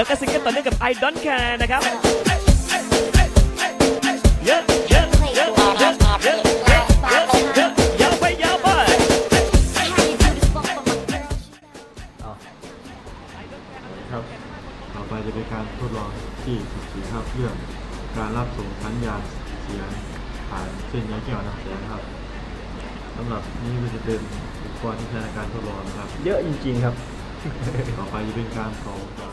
I don't care นะครับเยอะเยอะเยอะเยอะเยอะเยอะเยอะเยอะยาวไปยาวไปครับต่อไปจะเป็นการทดลองที่14ครับเรื่องการรับส่งสัญญาณเสียงผ่านเส้นใยแก้วน้ำแสงครับสำหรับนี้ก็จะเป็นอุปกรณ์ที่ใช้ในการทดลองนะครับ เยอะจริงๆครับ ต่อไปจะเป็นการต่อต่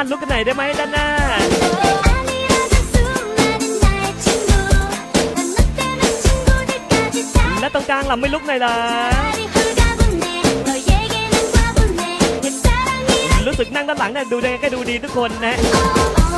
านลุกกันไหนได้ไหมด้านหน้าและตรงกลางเราไม่ลุกหน่อยล่ะรู้สึกนั่งด้านหลังเนี่ยดูยังไงก็ดูดีทุกคนนะอะ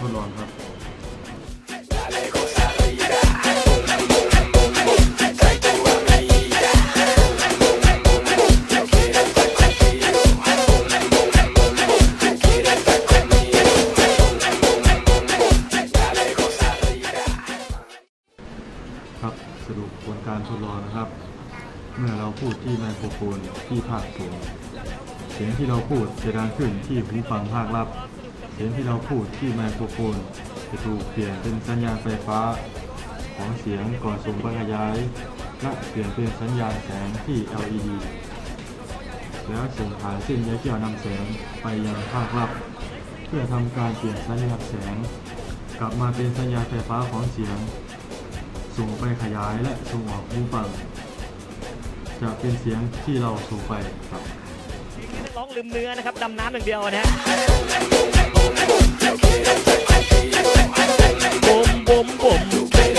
ไปจะเป็นการทดลองครับครับสรุปผลการทดลองนะครับ เมื่อเราพูดที่ไมโครโฟนที่ภาคสูงเสียงที่เราพูดจะดังขึ้นที่หูฟังภาครับ สียงที่เราพูดที่ไมโครโฟน จะถูกเปลี่ยนเป็นสัญญาณไฟฟ้า ของเสียงก่อนส่งไปขยาย และเปลี่ยนเป็นสัญญาณแสงที่ LED แล้วส่งผ่านเส้นใยแก้วนำแสงไปยังภาครับ เพื่อทำการเปลี่ยนสัญญาณแสง กลับมาเป็นสัญญาณไฟฟ้าของเสียง ส่งไปขยายและส่งออกหูฟังจะเป็นเสียงที่เราส่งไปครับ ร้องลืมเนื้อนะครับดำน้ำอย่างเดียวนะฮะบุมบุมบุม